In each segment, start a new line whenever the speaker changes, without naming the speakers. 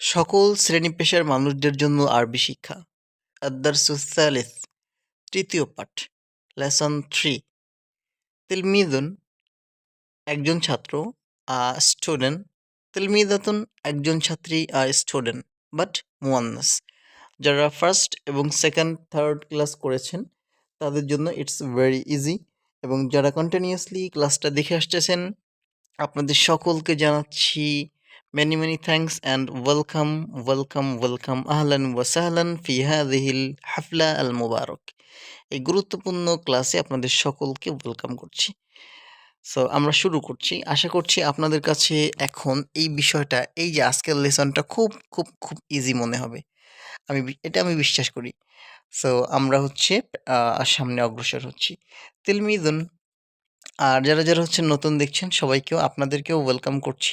সকল শ্রেণি পেশার মানুষদের জন্য আরবি শিক্ষা। আদারসুস সালিস, তৃতীয় পাঠ, লেসন থ্রি। তিলমিদুন একজন ছাত্র, আ স্টুডেন্ট। তিলমিদাতুন একজন ছাত্রী, আ স্টুডেন্ট, বাট মুয়ান্নাস। যারা ফার্স্ট এবং সেকেন্ড, থার্ড ক্লাস করেছেন, তাদের জন্য ইটস ভেরি ইজি এবং যারা কন্টিনিউয়াসলি ক্লাসটা দেখে আসতেছেন, আপনাদের সকলকে জানাচ্ছি many many thanks and welcome welcome welcome আহলান ওয়াসাহলান ফি হাদিহিল হাফলা আল মুবারক এই গুরুত্বপূর্ণ ক্লাসে আপনাদের সকলকে ওয়েলকাম করছি। সো আমরা শুরু করছি। আশা করছি আপনাদের কাছে এখন এই বিষয়টা, এই যে আজকের লেসনটা খুব খুব খুব ইজি মনে হবে। আমি এটা আমি বিশ্বাস করি। সো আমরা হচ্ছে সামনে অগ্রসর হচ্ছি। তিলমিদুন, আর যারা যারা হচ্ছে নতুন দেখছেন, সবাইকেও, আপনাদেরকেও ওয়েলকাম করছি।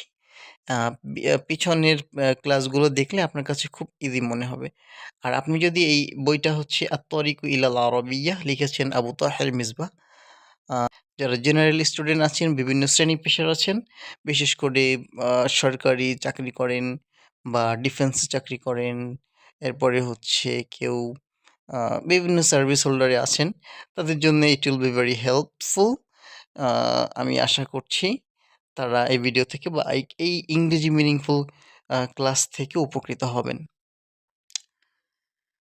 পিছনের ক্লাসগুলো দেখলে আপনার কাছে খুব ইজি মনে হবে। আর আপনি যদি এই বইটা হচ্ছে আত্তরিকু ইলাল আরবিয়া লিখেছেন আবু তাহের মিসবা যারা জেনারেল স্টুডেন্ট আছেন, বিভিন্ন শ্রেণি পেশার আছেন, বিশেষ করে সরকারি চাকরি করেন বা ডিফেন্স চাকরি করেন, এরপরে হচ্ছে কেউ বিভিন্ন সার্ভিস হোল্ডারে আছেন, তাদের জন্য it will be very helpful আমি আশা করছি তারা এই ভিডিও থেকে বা এই- ইংরেজি মিনিংফুল ক্লাস থেকে উপকৃত হবেন।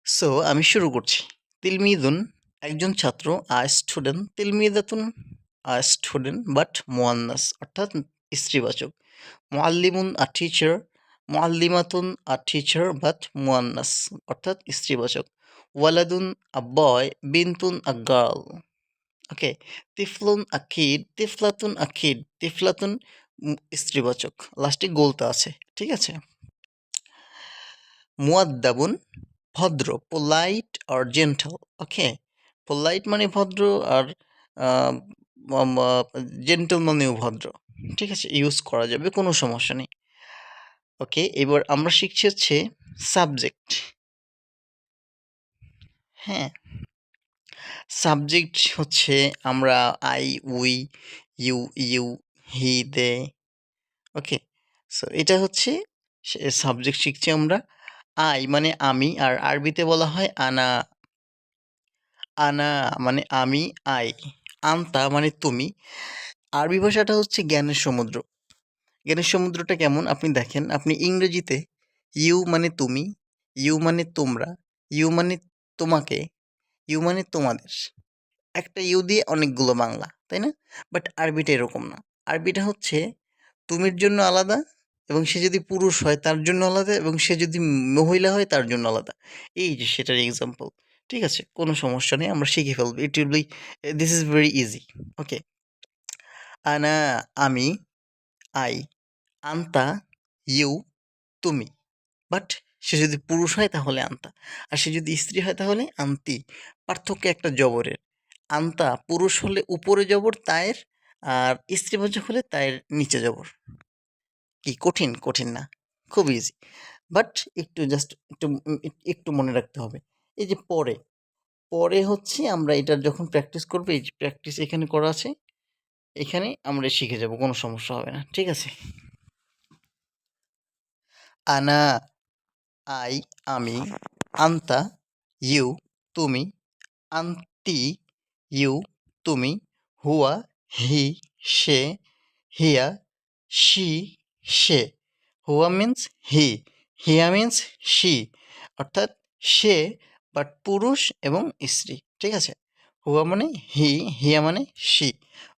সো আমি শুরু করছি। তিলমিদুন একজন ছাত্র, আ স্টুডেন্ট তিলমিদাতুন, আ স্টুডেন্ট বাট মোয়ান্নাস, অর্থাৎ স্ত্রীবাচক। মোয়াল্লিমুন আ টিচার মোয়াল্লিমাতুন আ টিচার বাট মোয়ান্নাস, অর্থাৎ স্ত্রীবাচক। ওয়ালাদুন, আ বয় বিনতুন, আ গার্ল ওকে, তিফলুন আ কিড তিফলাতুন আ কিড তিফলাতুন স্ত্রীবাচক, লাস্টে গোলতা আছে, ঠিক আছে? মুয়াদ্দাবুন ভদ্র, পোলাইট আর জেন্টাল, ওকে? পোলাইট মানে ভদ্র আর জেন্টাল মানেও ভদ্র, ঠিক আছে? ইউজ করা যাবে, কোনো সমস্যা নেই। ওকে, এবার আমরা শিখছি হচ্ছে সাবজেক্ট। হ্যাঁ। সাবজেক্ট হচ্ছে আমরা I we you you he they okay so এটা হচ্ছে সাবজেক্ট শিখছি আমরা। আই মানে আমি, আর আরবিতে বলা হয় আনা। আনা মানে আমি আই আন্তা মানে তুমি। আরবি ভাষাটা হচ্ছে জ্ঞানের সমুদ্র। জ্ঞানের সমুদ্রটা কেমন? আপনি দেখেন, আপনি ইংরেজিতে ইউ মানে তুমি ইউ মানে তোমরা ইউ মানে তোমাকে ইউ মানে তোমাদের। একটা ইউ দিয়ে অনেকগুলো বাংলা, তাই না? বাট আরবিটা এরকম না। আরবিটা হচ্ছে তুমির জন্য আলাদা এবং সে যদি পুরুষ হয় তার জন্য আলাদা এবং সে যদি মহিলা হয় তার জন্য আলাদা। এই যে সেটার এক্সাম্পল ঠিক আছে? কোনো সমস্যা নেই, আমরা শিখে ফেলব। It will be this is very easy okay আনা, আমি, আই, আন্তা, ইউ, তুমি। বাট সে যদি পুরুষ হয় তাহলে আন্তা, আর সে যদি স্ত্রী হয় তাহলে আন্তি। পার্থক্য একটা জবরের। আন্তা পুরুষ হলে উপরে জবর, তায়ের, আর স্ত্রীবাচক হলে তায়ের নিচে জবর। কি কঠিন কঠিন না, খুব ইজি বাট একটু জাস্ট একটু একটু মনে রাখতে হবে। এই যে পরে পরে হচ্ছে আমরা এটা যখন প্র্যাকটিস করব, এই যে প্র্যাকটিস এখানে করা আছে, এখানে আমরা শিখে যাব, কোনো সমস্যা হবে না, ঠিক আছে? আনা আই, আমি, আন্তা, ইউ, তুমি, আন্তি, ইউ, তুমি, হুয়া, হি, সে, হিয়া, শি, সে। হুয়া মিন্স হি, হিয়া মিন্স শি, অর্থাৎ সে বাট পুরুষ এবং স্ত্রী, ঠিক আছে? হুয়া মানে হি, হিয়া মানে শি।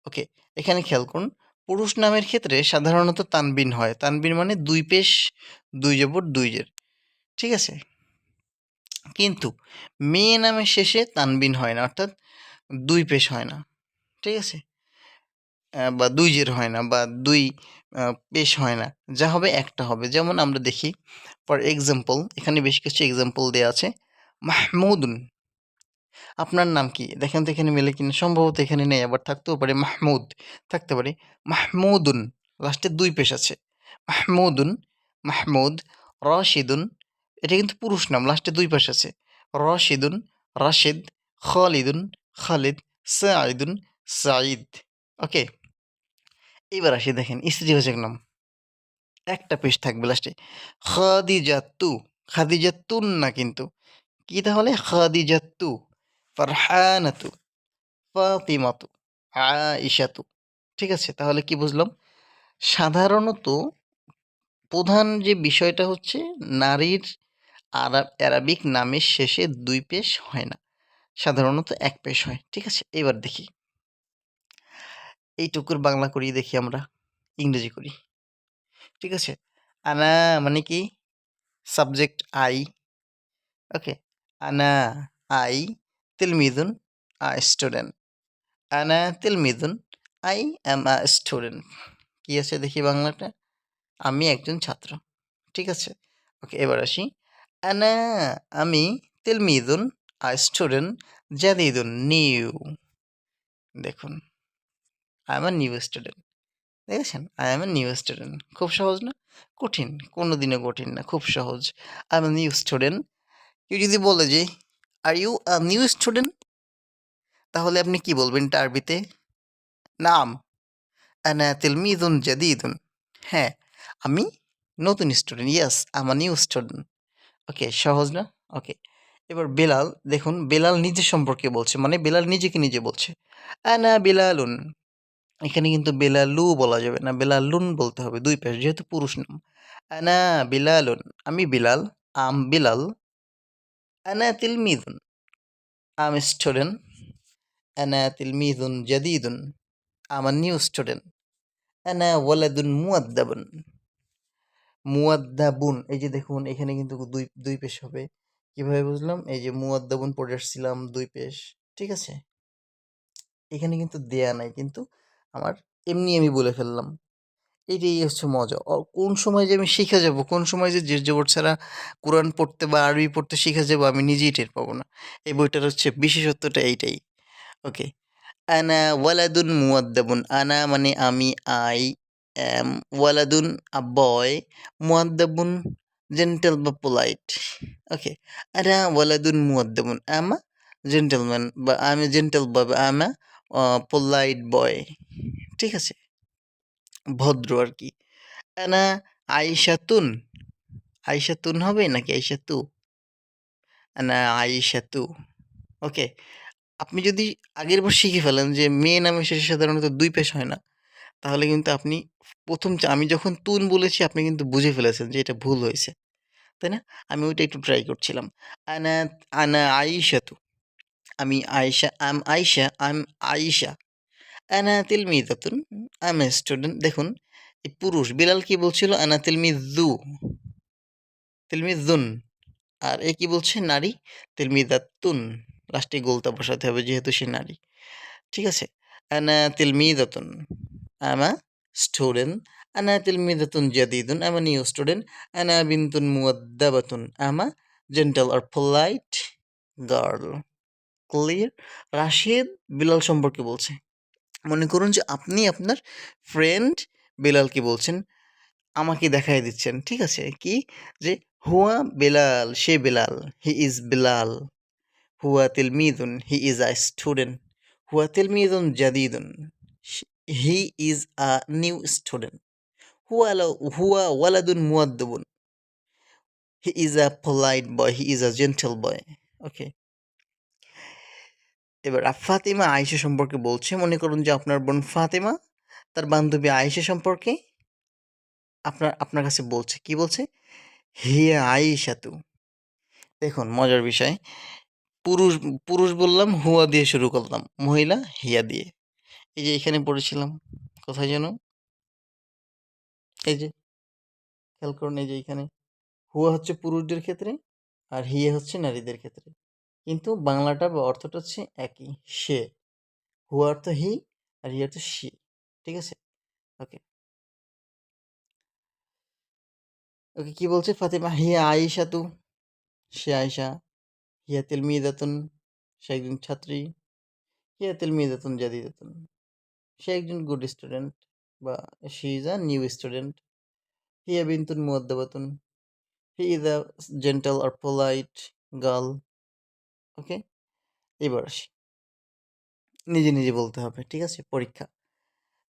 ওকে, এখানে খেয়াল করুন, পুরুষ নামের ক্ষেত্রে সাধারণত তানবিন হয়। তানবিন মানে দুই পেশ, দুই জবর, দুই জের। ঠিক আছে? কিন্তু মেয়ে নামের শেষে তানবিন হয় না, অর্থাৎ দুই পেশ হয় না, ঠিক আছে? বা দুই জের হয় না, বা দুই পেশ হয় না, যা হবে একটা হবে। যেমন আমরা দেখি, ফর এক্সাম্পল, এখানে বেশ কিছু এক্সাম্পল দেওয়া আছে, মাহমুদুন। আপনার নাম কি? দেখেন তো এখানে মেলে কিনা, সম্ভবত এখানে নেই, আবার থাকতেও পারে মাহমুদ, থাকতে পারে মাহমুদুন, লাস্টে দুই পেশ আছে, মাহমুদুন, মাহমুদ, রশিদুন এটা কিন্তু পুরুষ নাম লাস্টে দুই পাশ আছে। রশিদুন, রাশিদ, খালিদুন, খালিদ সাইদুন সাইদ ওকে এবার আসি দেখেন স্ত্রীবাচক নাম। একটা পেশ থাকবে লাস্টে খাদিজাতু, খাদিজাতুন না কিন্তু। কি তাহলে? খাদিজাতু, ফারহানাতু, ফাতিমাতু আইশাতু ঠিক আছে, তাহলে কি বুঝলাম? সাধারণত প্রধান যে বিষয়টা হচ্ছে, নারীর আরব অ্যারাবিক নামের শেষে দুই পেশ হয় না। সাধারণত এক পেশ হয়, ঠিক আছে? এবার দেখি। এইটুকুর বাংলা করি দেখি আমরা, ইংরেজি করি। ঠিক আছে? আনা মানে কি? Subject I. ওকে। আনা আই, তিলমিদুন, আ স্টুডেন্ট। আনা তিলমিদুন, আই অ্যাম আ স্টুডেন্ট। কি আছে দেখি বাংলাটা? আমি একজন ছাত্র। ঠিক আছে? ওকে, এবার আসি। আনা আমি তিলমিদুন, আ স্টুডেন্ট জাদিদুন, নিউ। দেখুন, I am a new student. দেখেছেন? I am a new student. খুব সহজ না? কঠিন। কোনো দিনও কঠিন না। খুব সহজ। I am a new student. কেউ যদি বলে যে are you a new student তাহলে আপনি কি বলবেন এটা আরবিতে? নাম। আনা তিলমিদুন জাদিদুন। হ্যাঁ আমি নতুন student. Yes am new student okay, সহজ না? ওকে। এবার বেলাল, দেখুন, বেলাল নিজে সম্পর্কে বলছে মানে বেলাল নিজেকে নিজে বলছে। আনা বেলালুন। এখানে কিন্তু বেলালু বলা যাবে না, বেলালুন বলতে হবে, দুই পেশ, যেহেতু পুরুষ নাম। আনা বেলালুন। আমি বিলাল, আম বিলাল। আনা তিলমিদুন আম স্টুডেন্ট। আনা তিলমিদুন জাদিদুন। আম নিউ স্টুডেন্ট। আনা ওয়ালাদুন মুয়াদ্দাবুন মুয়াদ্দাবুন এই যে দেখুন, এখানে কিন্তু দুই দুই পেশ হবে। কীভাবে বুঝলাম? এই যে মুয়াদ্দাবুন পড়ে আসছিলাম দুই পেশ, ঠিক আছে? এখানে কিন্তু দেয়া নাই, কিন্তু আমার এমনি আমি বলে ফেললাম। এটাই হচ্ছে মজা। কোন সময় যে আমি শিখে যাব, কোন সময় যে জের জবর ছাড়া কোরআন পড়তে বা আরবি পড়তে শিখে যাব, আমি নিজেই টের পাবো না। এই বইটার হচ্ছে বিশেষত্বটা এইটাই, ওকে? আনা ওয়ালাদুন মুয়াদ্দাবুন আনা মানে আমি, আই ওয়ালাদুন, আ, বয়, মুয়াদ্দাবুন, জেন্টেল বা পোলাইট। ওকে আনা ওয়ালাদুন, মুয়াদ্দাবুন, আমা, জেন্টেলম্যান বা, আমি জেন্টেল বয় বা, আমা পোলাইট, বয়। ঠিক আছে? ভদ্র আর কি। আনা আইসাতুন আইসাতুন হবে নাকি আইসাতু আনা আইসাতু ওকে, আপনি যদি আগের বার শিখে ফেলেন যে, মেয়ে নামে শেষে সাধারণত দুই পেশ হয় না তাহলে কিন্তু আপনি প্রথম আমি যখন তুন বলেছি, আপনি কিন্তু বুঝে ফেলেছেন যে এটা ভুল হয়েছে। তাই না? আমি ওইটা একটু ট্রাই করছিলাম। আনা আনা আইসাতু আমি আয়েশা, আম আয়েশা আম আয়েশা। আনা তিলমিদাতুন, আম স্টুডেন্ট দেখুন, এই পুরুষ, বিলাল কি বলছিল? আনা তিলমিদু। তিলমিদুন। আর এ কি বলছে? নারী। তিলমিদাতুন। লাস্টে গোলতা বসাতে হবে যেহেতু সে নারী। ঠিক আছে? আনা তিলমিদাতুন। আমা স্টুডেন্ট আনা তিলমিদাতুন জাদিদুন আমা নিউ স্টুডেন্ট আনা বিনতুন মুয়াদ্দাবাতুন I'm a gentle or polite girl clear Rashid Bilal সম্পর্কে বলছে। মনে করুন যে আপনি আপনার ফ্রেন্ড বেলালকে বলছেন, আমাকে দেখাই দিচ্ছেন, ঠিক আছে? কি? যে হুয়া বেলাল, সে বেলাল হি ইজ বেলাল। হুয়া তিলমিদুন হি ইজ আ স্টুডেন্ট হুয়া তিলমিদুন, জাদিদুন। He is a new student হুয়া হুয়া ওয়ালাদুন মুয়াদ্দবুন he is a polite boy he is a gentle boy okay এবার ফাতিমা আয়েশা সম্পর্কে বলছে, মনে করুন যে আপনার বোন ফাতিমা, তার বান্ধবী আয়েশা সম্পর্কে আপনার আপনার কাছে বলছে। কি বলছে? হিয়া আয়েশা তু দেখুন, মজার বিষয়। পুরুষ পুরুষ বললাম, হুয়া দিয়ে শুরু করলাম। মহিলা, হিয়া দিয়ে। এই যে এখানে পড়েছিলাম, কোথায় যেন? এই যে, খেয়াল করুন এই যে এখানে। হুয়া হচ্ছে পুরুষদের ক্ষেত্রে আর হিয়ে হচ্ছে নারীদের ক্ষেত্রে। কিন্তু বাংলাটা বা অর্থটা হচ্ছে একই, সে। হুয়া অর্থ হি আর হিয়া অর্থ সি, ঠিক আছে? ওকে। ওকে, কি বলছে ফাতেমা? হিয়া আয়েশা তু, সে আয়েশা। হিয়া তিলমিদাতুন সে একজন ছাত্রী। হিয়া তিলমিদাতুন জাদিদাতুন। সে একজন গুড স্টুডেন্ট বা she is a new student he হিয়া বিনতুন মুয়াদ্দাবাতুন he is a gentle or polite girl okay এবার আসি নিজে নিজে বলতে হবে ঠিক আছে? পরীক্ষা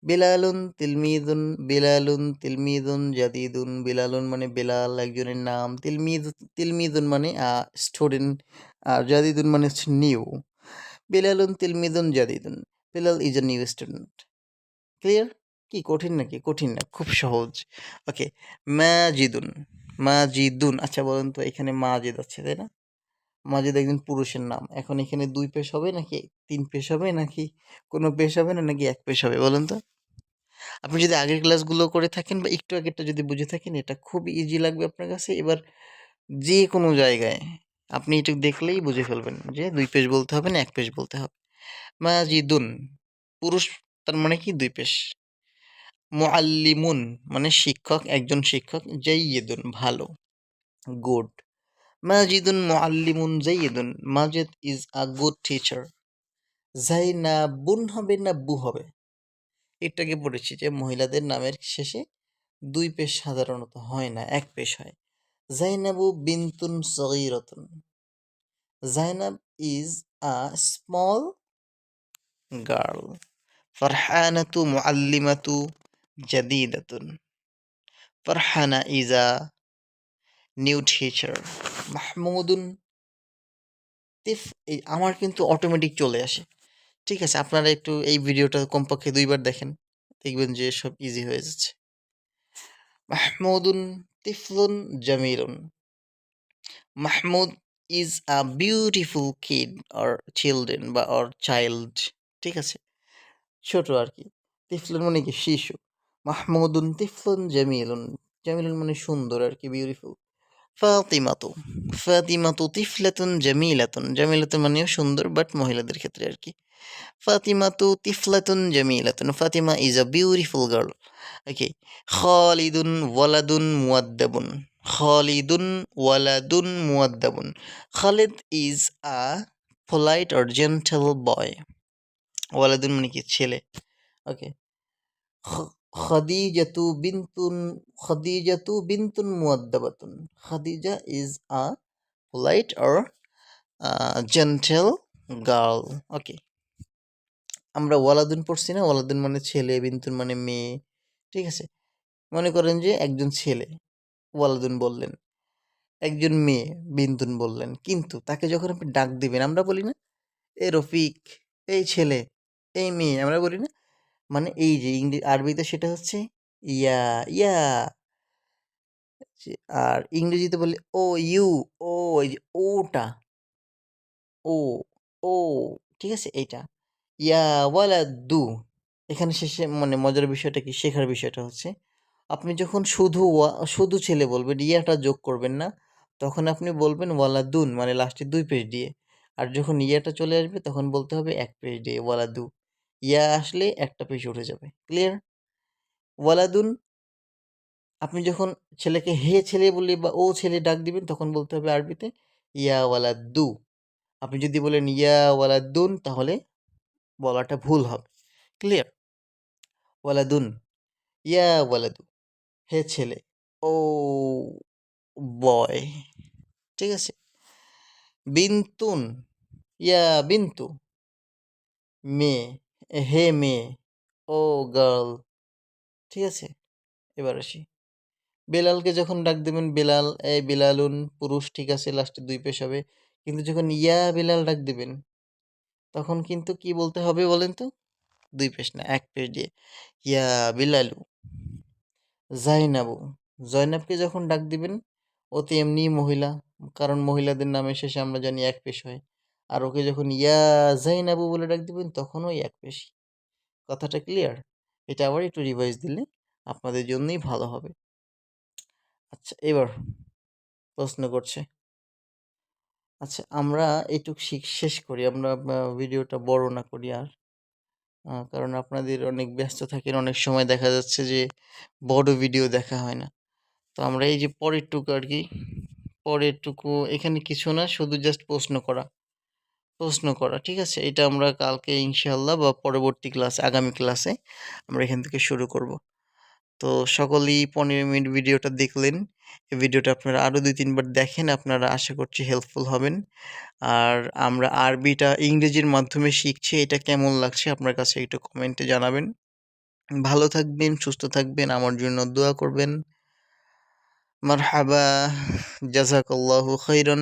বিলালুন তিলমিদুন বিলালুন তিলমিদুন জাদিদুন বিলালুন মানে বেলাল একজনের নাম তিলমিদ তিলমিদুন মানে স্টুডেন্ট আর জাদিদুন মানে নিউ বিলালুন তিলমিদুন জাদিদুন Bilal is a new student clear কি কঠিন নাকি? কঠিন না, খুব সহজ। ওকে মাজিদুন মাজিদুন আচ্ছা বলুন তো, এখানে মাজিদ আছে, তাই না? মাজিদ একজন পুরুষের নাম। এখন এখানে দুই পেশ হবে নাকি তিন পেশ হবে, নাকি কোনো পেশ হবে না, নাকি এক পেশ হবে, বলুন তো? আপনি যদি আগের ক্লাসগুলো করে থাকেন বা একটু আগেরটা যদি বুঝে থাকেন, এটা খুব ইজি লাগবে আপনার কাছে। এবার যে কোনো জায়গায় আপনি একটু দেখলেই বুঝে ফেলবেন যে দুই পেশ বলতে হবে না, এক পেশ বলতে হবে। মাজিদুন, পুরুষ তার মানে কি? দুই পেশ। মুআল্লিমুন মানে শিক্ষক, একজন শিক্ষক জাইয়িদুন ভালো গুড মাজিদুন, মুআল্লিমুন জাইয়িদুন Majid is a good teacher. জাইনাবুন হবে না বু হবে? এটাকে পড়েছি যে মহিলাদের নামের শেষে দুই পেশ সাধারণত হয় না, এক পেশ হয়। জাইনাবু বিনতুন সগীরাতুন। Zainab is a small girl. ফারহানাতু মুআল্লিমাতু জাদিদাতুন। Farhana is a new teacher. Mahmudun তিফ, এই আমার কিন্তু অটোমেটিক চলে আসে। ঠিক আছে, আপনারা একটু এই ভিডিওটা কমপক্ষে দুইবার দেখেন, দেখবেন যে সব ইজি হয়ে যাচ্ছে। মাহমুদুন তিফলুন জামিলুন। Mahmud is a beautiful kid or children বা অর চাইল্ড ঠিক আছে? ছোট আর কি তিফলুন মানে কি? শিশু। মাহমুদুন তিফলুন জামিলুন। জামিলুন মানে সুন্দর আর কি বিউটিফুল ফাতিমাতু। ফাতিমাতু তিফলাতুন জামিলাতুন। জামিলাতুন মানেও সুন্দর বাট মহিলাদের ক্ষেত্রে আর কি ফাতিমাতু তিফলাতুন জামিলাতুন। Fatima is a beautiful girl okay খালিদুন ওয়ালাদুন মুয়াদ্দাবুন। খালিদুন ওয়ালাদুন মুয়াদ্দাবুন। Khalid is a polite or gentle boy ওয়ালাদুন মানে কি? ছেলে। ওকে। খাদিজাতু বিনতুন খাদিজাতু বিনতুন মুয়াদ্দাবাতুন Khadija is a polite or uh, girl. Okay. আমরা ওয়ালাদুন পড়ছি না? ওয়ালাদুন মানে ছেলে বিনতুন মানে মেয়ে। ঠিক আছে? মনে করেন যে একজন ছেলে ওয়ালাদুন বললেন। একজন মেয়ে বিনতুন বললেন। কিন্তু তাকে যখন আপনি ডাক দিবেন আমরা বলি না এ রফিক এই ছেলে। এই মেয়ে, আমরা বলি না? মানে এই যে ইংরেজি আরবিতে সেটা হচ্ছে ইয়া ইয়া। আর ইংরেজিতে বলি ও ইউ, ও, এই যে ওটা। ও ও, ঠিক আছে? এইটা। ইয়া ওয়ালা দু এখানে শেষে মানে মজার বিষয়টা কি? শেখার বিষয়টা হচ্ছে, আপনি যখন শুধু শুধু ছেলে বলবেন, ইয়াটা যোগ করবেন না, তখন আপনি বলবেন ওয়ালা দুন মানে লাস্টে দুই পেজ দিয়ে। আর যখন ইয়াটা চলে আসবে, তখন বলতে হবে এক পেজ দিয়ে ওয়ালা দু ইয়া আসলে একটা পেজ উঠে যাবে। ক্লিয়ার ওয়ালাদুন, আপনি যখন ছেলেকে হে ছেলে বলে বা ও ছেলে ডাক দিবেন, তখন বলতে হবে আরবিতে, ইয়া ওয়ালাদু। আপনি যদি বলেন, ইয়া ওয়ালাদুন, তাহলে বলাটা ভুল হবে। ক্লিয়ার ওয়ালাদুন, ইয়া ওয়ালাদু, হে ছেলে, ও বয়। ঠিক আছে? বিন্তুন, ইয়া বিন্তু, মেয়ে। হে মেয়ে ও গার্ল। ঠিক আছে, এবার আসি। বেলালকে যখন ডাক দেবেন, বেলাল, এ বেলালুন, পুরুষ, ঠিক আছে, লাস্টে দুই পেশ হবে। কিন্তু যখন ইয়া বেলাল ডাক দেবেন, তখন কিন্তু কি বলতে হবে বলেন তো? দুই পেশ না, এক পেশ দিয়ে, ইয়া বিলালু, জাইনাবু। জয়নাবকে যখন ডাক দিবেন, ও তো এমনি মহিলা, কারণ মহিলাদের নামে শেষে আমরা জানি এক পেশ হয়। আর ওকে যখন ইয়া জাইনাবু বলে ডাক দিবেন, তখন ওই এক পেশ। কথাটা ক্লিয়ার এটা আবার একটু রিভাইজ দিলে আপনাদের জন্যই ভালো হবে। আচ্ছা এবার প্রশ্ন করছে। আচ্ছা আমরা এইটুক শেষ করি। আমরা ভিডিওটা বড় না করি আর। কারণ আপনাদের অনেক ব্যস্ত থাকেন, অনেক সময় দেখা যাচ্ছে যে বড় ভিডিও দেখা হয় না। তো আমরা এই যে পরেরটুকু আর কি, পরেরটুকু এখানে কিছু না, শুধু জাস্ট প্রশ্ন করা। প্রশ্ন করা, ঠিক আছে? এটা আমরা কালকে ইনশাল্লাহ বা পরবর্তী ক্লাসে, আগামী ক্লাসে আমরা এখান থেকে শুরু করব। তো সকলেই পনেরো মিনিট ভিডিওটা দেখলেন। এই ভিডিওটা আপনারা আরও দুই, তিনবার দেখেন, আপনারা আশা করছি হেল্পফুল হবেন। আর আমরা আরবিটা ইংরেজির মাধ্যমে শিখছি, এটা কেমন লাগছে আপনার কাছে একটু কমেন্টে জানাবেন। ভালো থাকবেন, সুস্থ থাকবেন, আমার জন্য দোয়া করবেন। মারহাবা জাজাকাল্লাহু খৈরন